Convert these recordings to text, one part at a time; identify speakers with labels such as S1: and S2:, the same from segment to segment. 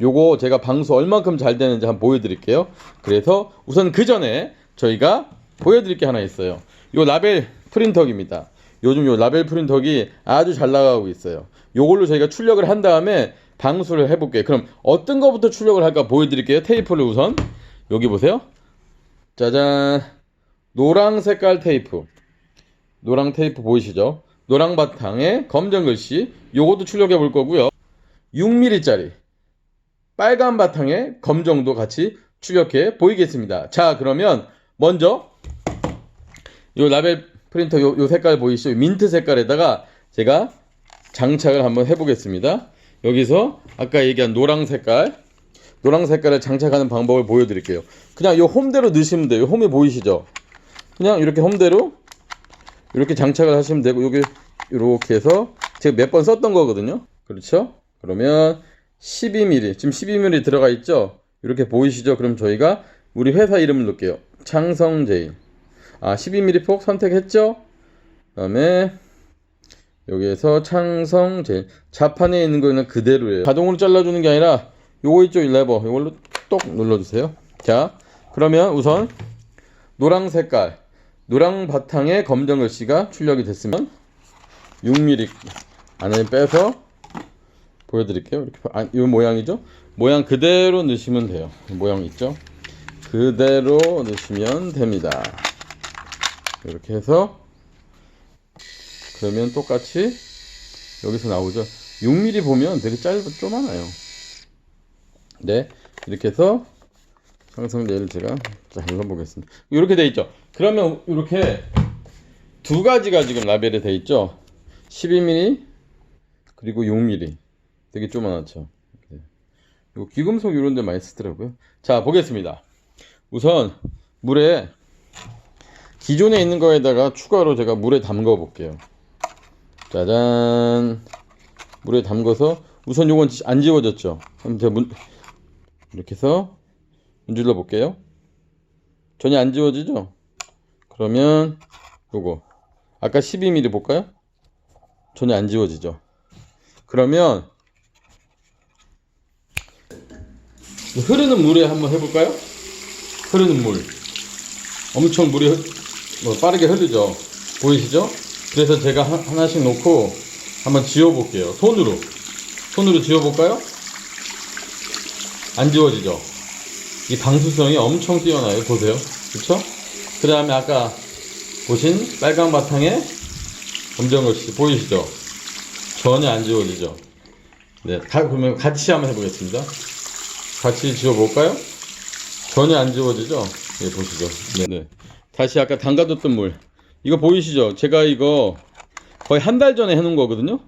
S1: 요거 제가 방수 얼만큼 잘 되는지 한번 보여드릴게요. 그래서 우선 그 전에 저희가 보여드릴 게 하나 있어요. 요 라벨 프린터기입니다. 요즘 요 라벨 프린터기 아주 잘 나가고 있어요. 요걸로 저희가 출력을 한 다음에 방수를 해볼게요. 그럼 어떤 거부터 출력을 할까 보여드릴게요. 테이프를 우선 여기 보세요. 짜잔 노랑 색깔 테이프 노랑 테이프 보이시죠? 노랑 바탕에 검정 글씨 요것도 출력해 볼 거고요. 6mm짜리 빨간 바탕에 검정도 같이 출력해 보이겠습니다. 자, 그러면 먼저 요 라벨 프린터 요, 요 색깔 보이시죠? 민트 색깔에다가 제가 장착을 한번 해보겠습니다. 여기서 아까 얘기한 노랑 색깔 노랑 색깔을 장착하는 방법을 보여드릴게요. 그냥 요 홈대로 넣으시면 돼요. 요 홈이 보이시죠? 그냥 이렇게 홈대로 이렇게 장착을 하시면 되고 여기 이렇게 해서 제가 몇 번 썼던 거거든요. 그렇죠? 그러면 12mm 지금 12mm 들어가 있죠? 이렇게 보이시죠? 그럼 저희가 우리 회사 이름을 넣을게요. 창성제일. 아 12mm 폭 선택했죠? 그 다음에 여기에서 창성제일 자판에 있는 거는 그대로예요. 자동으로 잘라주는 게 아니라 요거 있죠? 이 레버 이걸로 똑 눌러주세요. 자 그러면 우선 노랑 색깔 노랑 바탕에 검정 글씨가 출력이 됐으면 6mm 안에 빼서 보여드릴게요. 이렇게 아, 이 모양이죠? 모양 그대로 넣으시면 돼요. 모양 있죠? 그대로 넣으시면 됩니다. 이렇게 해서 그러면 똑같이 여기서 나오죠. 6mm 보면 되게 짧아 쪼만해요. 네, 이렇게 해서 상성제를 제가 잘라보겠습니다. 이렇게 돼 있죠. 그러면 이렇게 두 가지가 지금 라벨이 돼 있죠. 12mm 그리고 6mm 되게. 네. 이거 귀금속 이런 데 많이 쓰더라고요. 자 보겠습니다. 우선 물에 기존에 있는 거에다가 추가로 제가 물에 담궈 볼게요. 짜잔 물에 담궈서 우선 요건 안 지워졌죠. 그럼 제가 문 이렇게 해서 문질러 볼게요. 전혀 안 지워지죠? 그러면 요거 아까 12mm 볼까요? 전혀 안 지워지죠. 그러면 흐르는 물에 한번 해볼까요? 흐르는 물. 엄청 물이 흐, 뭐 빠르게 흐르죠. 보이시죠? 그래서 제가 하, 하나씩 놓고 한번 지워볼게요. 손으로. 손으로 지워볼까요? 안 지워지죠? 이 방수성이 엄청 뛰어나요. 보세요. 그쵸? 그 다음에 아까 보신 빨간 바탕에 검정 글씨 보이시죠? 전혀 안 지워지죠? 네, 다 그러면 같이 한번 해보겠습니다. 같이 지워볼까요? 전혀 안 지워지죠? 네, 보시죠. 네, 네. 다시 아까 담가뒀던 물. 이거 보이시죠? 제가 이거 거의 한 달 전에 해놓은 거거든요?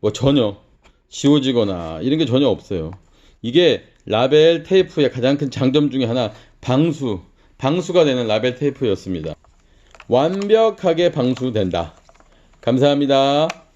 S1: 뭐 전혀 지워지거나 이런 게 전혀 없어요. 이게 라벨 테이프의 가장 큰 장점 중에 하나 방수, 방수가 되는 라벨 테이프였습니다. 완벽하게 방수된다. 감사합니다.